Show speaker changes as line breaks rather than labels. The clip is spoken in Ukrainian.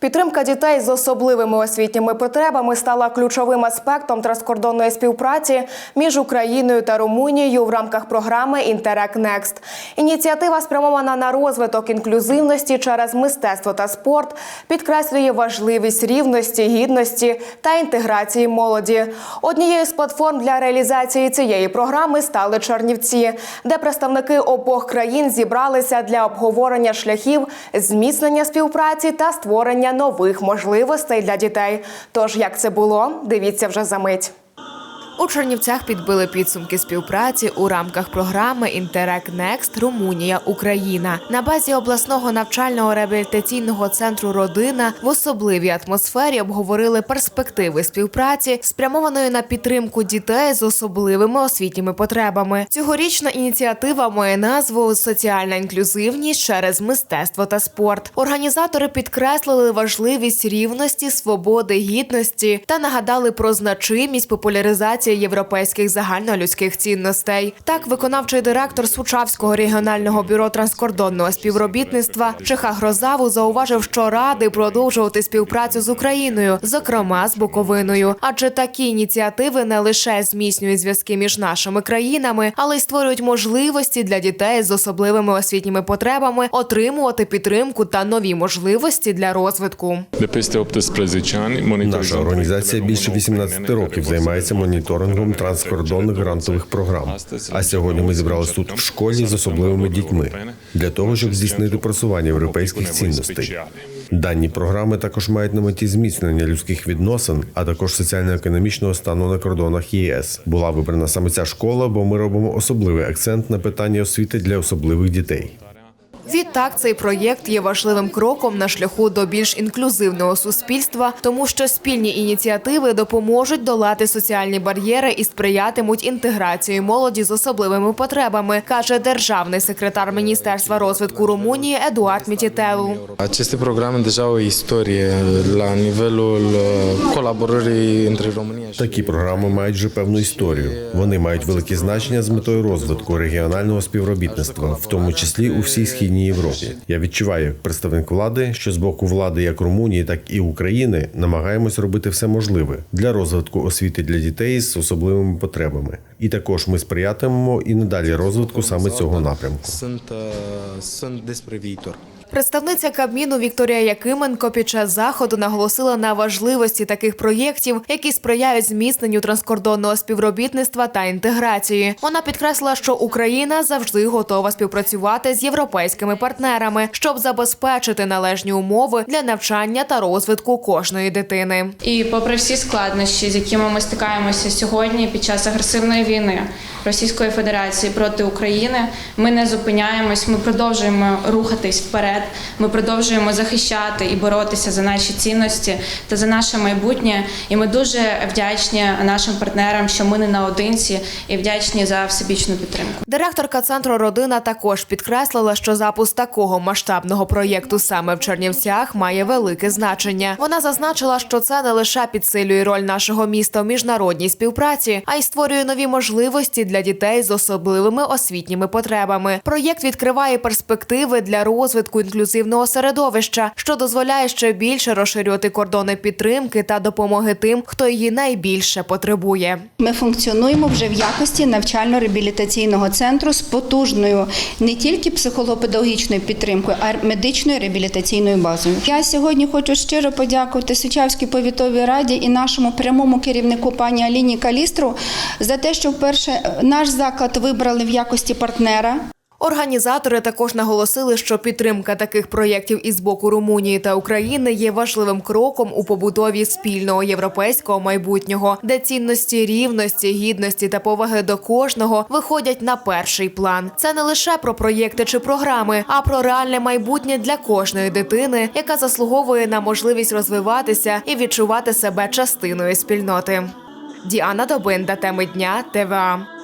Підтримка дітей з особливими освітніми потребами стала ключовим аспектом транскордонної співпраці між Україною та Румунією в рамках програми Інтерек Некст. Ініціатива спрямована на розвиток інклюзивності через мистецтво та спорт, підкреслює важливість рівності, гідності та інтеграції молоді. Однією з платформ для реалізації цієї програми стали Чернівці, де представники обох країн зібралися для обговорення шляхів зміцнення співпраці та створення нових можливостей для дітей. Тож як це було, дивіться вже за мить.
У Чернівцях підбили підсумки співпраці у рамках програми Інтерек Некст Румунія Україна на базі обласного навчального реабілітаційного центру Родина в особливій атмосфері обговорили перспективи співпраці, спрямованої на підтримку дітей з особливими освітніми потребами. Цьогорічна ініціатива має назву Соціальна інклюзивність через мистецтво та спорт. Організатори підкреслили важливість рівності, свободи, гідності та нагадали про значимість популяризації європейських загальнолюдських цінностей. Так, виконавчий директор Сучавського регіонального бюро транскордонного співробітництва Чеха Грозаву зауважив, що радий продовжувати співпрацю з Україною, зокрема з Буковиною. Адже такі ініціативи не лише зміцнюють зв'язки між нашими країнами, але й створюють можливості для дітей з особливими освітніми потребами отримувати підтримку та нові можливості для розвитку.
De peste 18 ani monitorizăm
Наша організація більше 18 років займається моніторингом транскордонних грантових програм. А сьогодні ми зібралися тут в школі з особливими дітьми для того, щоб здійснити просування європейських цінностей. Дані програми також мають на меті зміцнення людських відносин, а також соціально-економічного стану на кордонах ЄС. Була вибрана саме ця школа, бо ми робимо особливий акцент на питанні освіти для особливих дітей.
Відтак, цей проєкт є важливим кроком на шляху до більш інклюзивного суспільства, тому що спільні ініціативи допоможуть долати соціальні бар'єри і сприятимуть інтеграції молоді з особливими потребами, каже державний секретар Міністерства розвитку Румунії Едуард Мітітелу.
O istorie la nivelul uh, colaborării între România și
Такі програми мають вже певну історію. Вони мають велике значення з метою розвитку регіонального співробітництва, в тому числі у всій східній Європі. Я відчуваю як представник влади, що з боку влади як Румунії, так і України намагаємось робити все можливе для розвитку освіти для дітей з особливими потребами. І також ми сприятимемо і надалі розвитку саме цього напрямку.
Представниця Кабміну Вікторія Якименко під час заходу наголосила на важливості таких проєктів, які сприяють зміцненню транскордонного співробітництва та інтеграції. Вона підкреслила, що Україна завжди готова співпрацювати з європейськими партнерами, щоб забезпечити належні умови для навчання та розвитку кожної дитини.
І попри всі складнощі, з якими ми стикаємося сьогодні під час агресивної війни Російської Федерації проти України, ми не зупиняємось, ми продовжуємо рухатись вперед. Ми продовжуємо захищати і боротися за наші цінності та за наше майбутнє. І ми дуже вдячні нашим партнерам, що ми не наодинці, і вдячні за всебічну підтримку.
Директорка центру родина також підкреслила, що запуск такого масштабного проєкту саме в Чернівцях має велике значення. Вона зазначила, що це не лише підсилює роль нашого міста в міжнародній співпраці, а й створює нові можливості для дітей з особливими освітніми потребами. Проєкт відкриває перспективи для розвитку інклюзивного середовища, що дозволяє ще більше розширювати кордони підтримки та допомоги тим, хто її найбільше потребує.
Ми функціонуємо вже в якості навчально-реабілітаційного центру з потужною не тільки психолого-педагогічною підтримкою, а й медичною реабілітаційною базою. Я сьогодні хочу щиро подякувати Сучавській повітовій раді і нашому прямому керівнику пані Аліні Калістру за те, що вперше наш заклад вибрали в якості партнера.
Організатори також наголосили, що підтримка таких проєктів із боку Румунії та України є важливим кроком у побудові спільного європейського майбутнього, де цінності рівності, гідності та поваги до кожного виходять на перший план. Це не лише про проєкти чи програми, а про реальне майбутнє для кожної дитини, яка заслуговує на можливість розвиватися і відчувати себе частиною спільноти. Діана Добинда, теми дня ТВА.